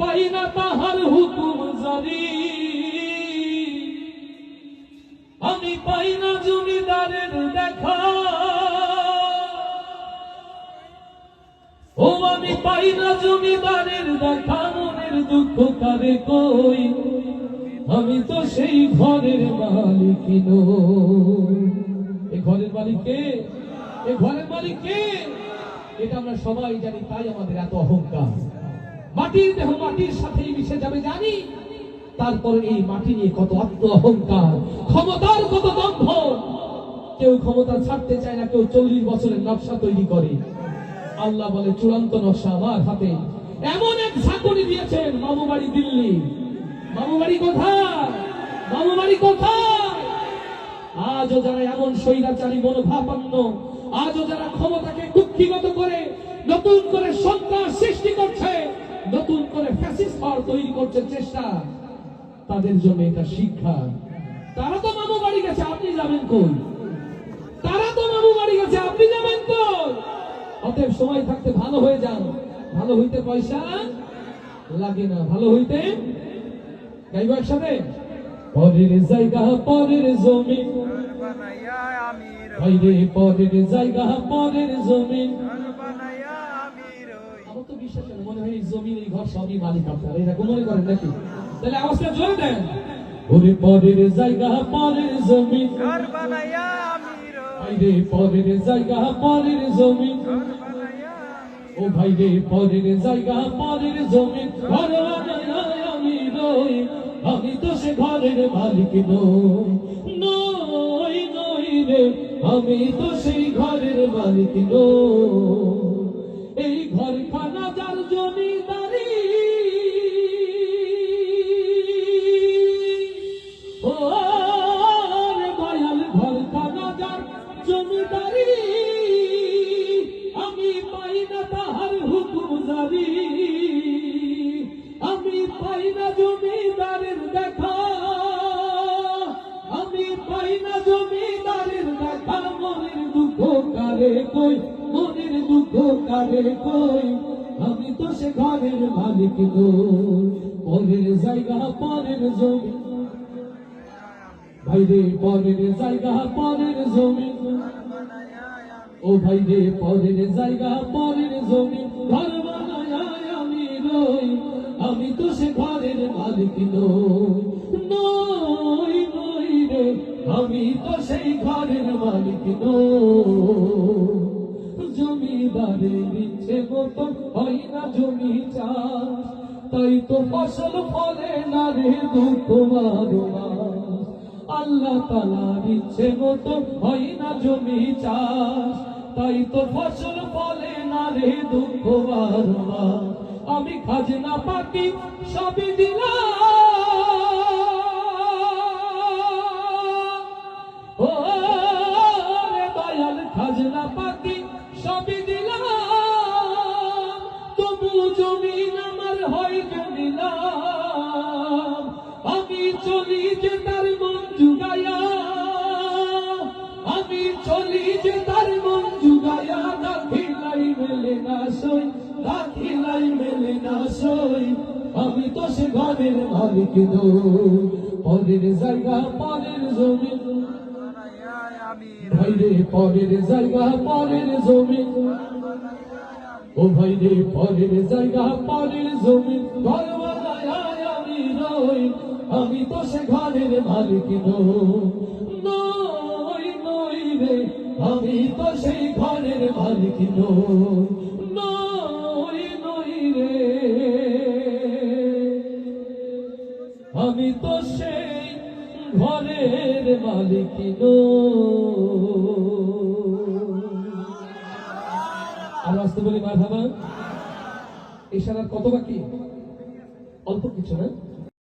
পাই তাহার হুকুম জারি আমি পাই জমিদারের দেখা। ও, আমি পাই না জমিদারের দেখা, মনের দুঃখ কারে কই? আমি তো সেই ঘরের মালিক। এ ঘরের মালিক কে? এ ঘরের মালিক কে? এটা আমরা সবাই জানি, তাই আমাদের এত অহংকার। মাটির দেহ মাটির সাথেই মিশে যাবে জানি। তারপর এই মাটি নিয়ে কত আত্ম অহংকার, ক্ষমতার কত দম্ভ কেউ ক্ষমতা ছাড়তে চায় না, কেউ চল্লিশ বছরের নকশা তৈরি করে। আল্লাহ বলে, চূড়ান্ত নকশা আমার হাতে। এমন এক ঝাঁকুনি দিয়েছেন মামু বাড়ি দিল্লি। মামু বাড়ি কোথায়? মামু বাড়ি কোথায়? আজও যারা এমন স্বৈরাচারী মনোভাবান্ন, আজও যারা ক্ষমতাকে কুক্ষিগত করে, নতুন করে সন্ত্রাস ফ্যাসিস্ট হওয়ার তৈরি করছে চেষ্টা। তাদের জন্য এটা শিক্ষা। তারা তো মামু বাড়ি গেছে আপনি যাবেন কই? তারা তো মামু বাড়ি গেছে আপনি যাবেন তো অতএব সময় থাকতে ভালো হয়ে যান। ভালো হইতে পয়সা লাগে না ভালো হইতে গাইব একসাথে? পরের জায়গা পরের জমি। বাইরে পরের জায়গা পরের জমি। এই জমির এই ঘর সবই মালিক আপনার এরকম মনে করেন নাকি? তাহলে আওয়াজটা জোরে দেন। ওরে পরের জায়গা পরের জমি। ঘর বানাইয়া আমির। হই। বাইরে পরের জায়গা পরের জমি। ঘর ও ভাই রে পরের জায়গা পরের জমি। ঘর বানায় আমি রই আমি তো সে ঘরের মালিক নই। নই নই রে আমি তো সেই ঘরের মালিক নই। কারে কই, মনের দুঃখ কারে কই? আমি তো সে ঘরের মালিক নই। পরের জায়গা, পরের জমি। ভাইরে, পরের জায়গা, পরের জমি। ও ভাই রে পরের জায়গা, পরের জমি। ঘর বানায় আমি রই আমি তো সে ঘরের মালিক নই। নই নই রে। আমি তো সেই ঘরের মালিক নই। জমিদারের ইচ্ছে মতো হয় না জমি চাষ। তাই তো ফসল ফলে না রে দুঃখ মারো আল্লাহ তালার ইচ্ছে মতো হয় না জমি চাষ। তাই তো ফসল ফলে না রে দুঃখ আমি খাজনা পাটি সবই দিলাম। খাজনা পাটি আমি চলি যে তার মন জুগায়া আমি চলি যে তার মন জুগায়া দাখিলাই মেলে না সই দাখিলাই মেলে না সই। আমি তো সে ঘরের মালিক নই, পরের জায়গা, পরের জমি ভাইরে পরের জায়গা, পরের জমি ও ভাই রে, পরের জায়গা, পরের জমি ঘর বানায় আমি তো সে ঘরের মালিক নই। নই নই রে, আমি তো সেই ঘরের মালিক নই। নই নই রে। আমি তো সেই ঘরের মালিক আর আসতে বলি ভাবা। ইশারার কত বাকি? অল্প কিছু না